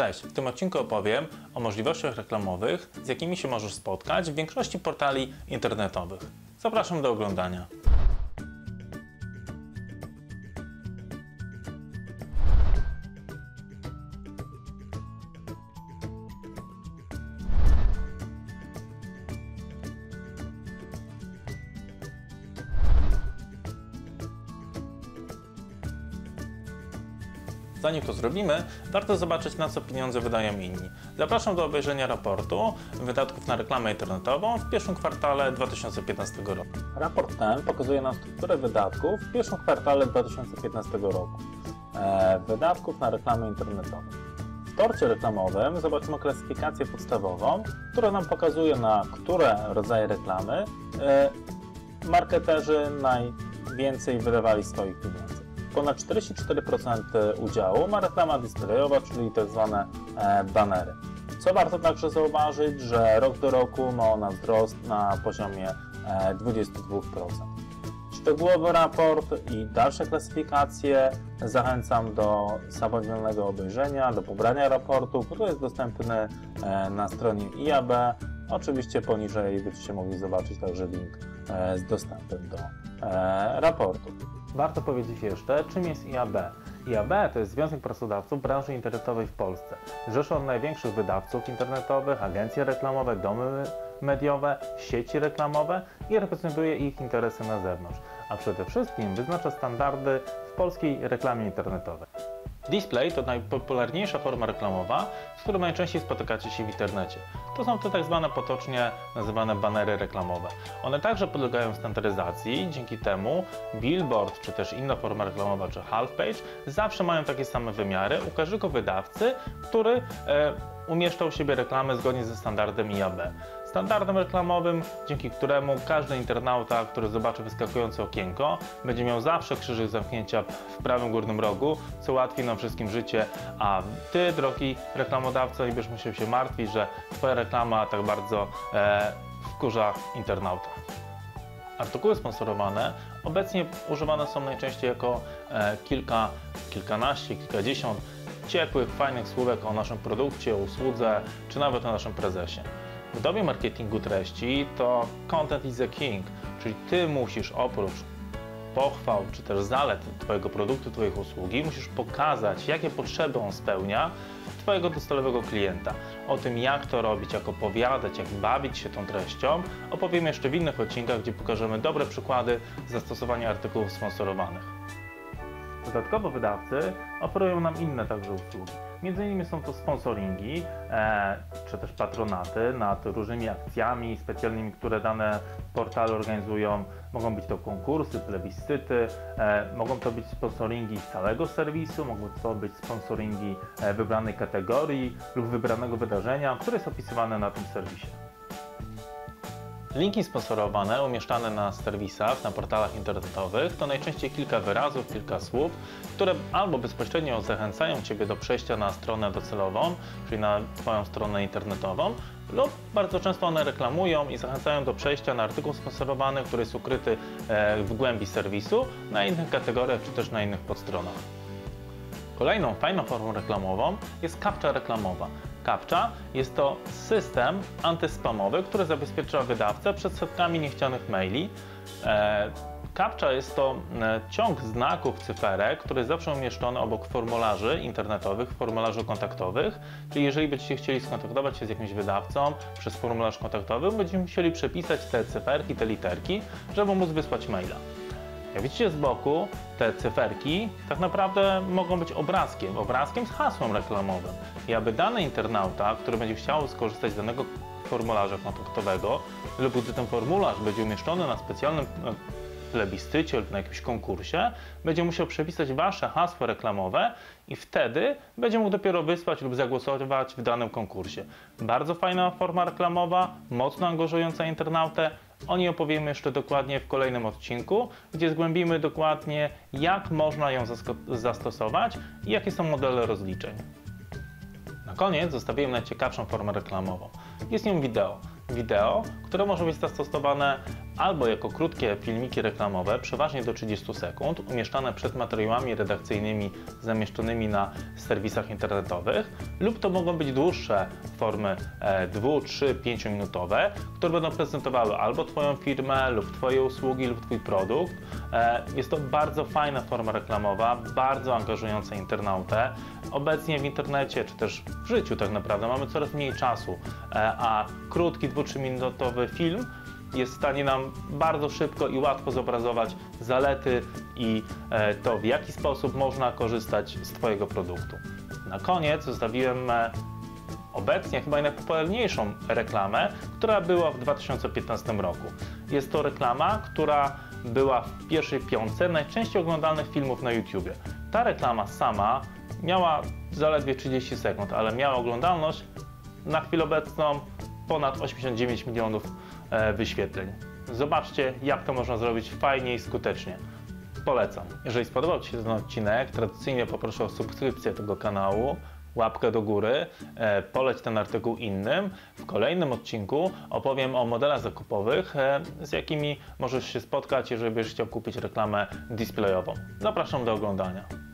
Cześć, w tym odcinku opowiem o możliwościach reklamowych, z jakimi się możesz spotkać w większości portali internetowych. Zapraszam do oglądania. Zanim to zrobimy, warto zobaczyć na co pieniądze wydają inni. Zapraszam do obejrzenia raportu wydatków na reklamę internetową w pierwszym kwartale 2015 roku. Raport ten pokazuje nam strukturę wydatków w pierwszym kwartale 2015 roku. E, wydatków na reklamę internetową. W torcie reklamowym zobaczymy klasyfikację podstawową, która nam pokazuje na które rodzaje reklamy e, marketerzy najwięcej wydawali swoich pieniędzy. Ponad 44% udziału ma reklama displayowa, czyli tak zwane e, banery. Co warto także zauważyć, że rok do roku ma ona wzrost na poziomie e, 22%. Szczegółowy raport i dalsze klasyfikacje zachęcam do samodzielnego obejrzenia, do pobrania raportu, który jest dostępny e, na stronie IAB. Oczywiście poniżej będziecie mogli zobaczyć także link e, z dostępem do e, raportu. Warto powiedzieć jeszcze, czym jest IAB. IAB to jest Związek Pracodawców Branży Internetowej w Polsce. Rzeszy on największych wydawców internetowych, agencje reklamowe, domy mediowe, sieci reklamowe i reprezentuje ich interesy na zewnątrz, a przede wszystkim wyznacza standardy w polskiej reklamie internetowej. Display to najpopularniejsza forma reklamowa, z którą najczęściej spotykacie się w internecie. To są te tak zwane potocznie nazywane banery reklamowe. One także podlegają standaryzacji, dzięki temu billboard czy też inna forma reklamowa czy half page zawsze mają takie same wymiary u każdego wydawcy, który e, umieszcza u siebie reklamy zgodnie ze standardem IAB. Standardem reklamowym, dzięki któremu każdy internauta, który zobaczy wyskakujące okienko, będzie miał zawsze krzyżyk zamknięcia w prawym górnym rogu, co ułatwi nam wszystkim życie, a Ty, drogi reklamodawco, nie będziesz musiał się martwić, że Twoja reklama tak bardzo e, wkurza internauta. Artykuły sponsorowane obecnie używane są najczęściej jako e, kilka, kilkanaście, kilkadziesiąt ciepłych, fajnych słówek o naszym produkcie, usłudze, czy nawet o naszym prezesie. W dobie marketingu treści to content is the king, czyli Ty musisz oprócz pochwał czy też zalet Twojego produktu, Twojej usługi, musisz pokazać, jakie potrzeby on spełnia Twojego docelowego klienta. O tym, jak to robić, jak opowiadać, jak bawić się tą treścią, opowiem jeszcze w innych odcinkach, gdzie pokażemy dobre przykłady zastosowania artykułów sponsorowanych. Dodatkowo wydawcy oferują nam inne także usługi. Między innymi są to sponsoringi, e, czy też patronaty nad różnymi akcjami specjalnymi, które dane portale organizują. Mogą być to konkursy, plebiscyty, e, mogą to być sponsoringi całego serwisu, mogą to być sponsoringi e, wybranej kategorii lub wybranego wydarzenia, które jest opisywane na tym serwisie. Linki sponsorowane umieszczane na serwisach, na portalach internetowych to najczęściej kilka wyrazów, kilka słów, które albo bezpośrednio zachęcają Ciebie do przejścia na stronę docelową, czyli na Twoją stronę internetową, lub bardzo często one reklamują i zachęcają do przejścia na artykuł sponsorowany, który jest ukryty e, w głębi serwisu, na innych kategoriach czy też na innych podstronach. Kolejną fajną formą reklamową jest kapcza reklamowa. Kapcza jest to system antyspamowy, który zabezpiecza wydawcę przed setkami niechcianych maili. Kapcza jest to e, ciąg znaków, cyferek, który zawsze umieszczony obok formularzy internetowych, formularzy kontaktowych. Czyli jeżeli będziecie chcieli skontaktować się z jakimś wydawcą przez formularz kontaktowy, będziemy musieli przepisać te cyferki, te literki, żeby móc wysłać maila. Jak widzicie z boku, te cyferki tak naprawdę mogą być obrazkiem, obrazkiem z hasłem reklamowym. I aby dany internauta, który będzie chciał skorzystać z danego formularza kontaktowego lub gdy ten formularz będzie umieszczony na specjalnym e, plebiscycie lub na jakimś konkursie, będzie musiał przepisać Wasze hasło reklamowe i wtedy będzie mógł dopiero wysłać lub zagłosować w danym konkursie. Bardzo fajna forma reklamowa, mocno angażująca internautę. O niej opowiemy jeszcze dokładnie w kolejnym odcinku, gdzie zgłębimy dokładnie, jak można ją zastosować i jakie są modele rozliczeń. Na koniec zostawiłem najciekawszą formę reklamową. Jest nią wideo. Wideo, które może być zastosowane albo jako krótkie filmiki reklamowe, przeważnie do 30 sekund, umieszczane przed materiałami redakcyjnymi zamieszczonymi na serwisach internetowych, lub to mogą być dłuższe formy 2, 3, 5 minutowe, które będą prezentowały albo Twoją firmę, lub Twoje usługi, lub Twój produkt. E, Jest to bardzo fajna forma reklamowa, bardzo angażująca internautę. Obecnie w internecie, czy też w życiu tak naprawdę mamy coraz mniej czasu, e, a krótki 2-3 minutowy film jest w stanie nam bardzo szybko i łatwo zobrazować zalety i e, to, w jaki sposób można korzystać z Twojego produktu. Na koniec zostawiłem e, obecnie chyba najpopularniejszą reklamę, która była w 2015 roku. Jest to reklama, która była w pierwszej piątce najczęściej oglądanych filmów na YouTubie. Ta reklama sama miała zaledwie 30 sekund, ale miała oglądalność na chwilę obecną ponad 89 milionów e, wyświetleń. Zobaczcie, jak to można zrobić fajnie i skutecznie. Polecam. Jeżeli spodobał Ci się ten odcinek, tradycyjnie poproszę o subskrypcję tego kanału, łapkę do góry, e, poleć ten artykuł innym. W kolejnym odcinku opowiem o modelach zakupowych, e, z jakimi możesz się spotkać, jeżeli będziesz chciał kupić reklamę displayową. Zapraszam do oglądania.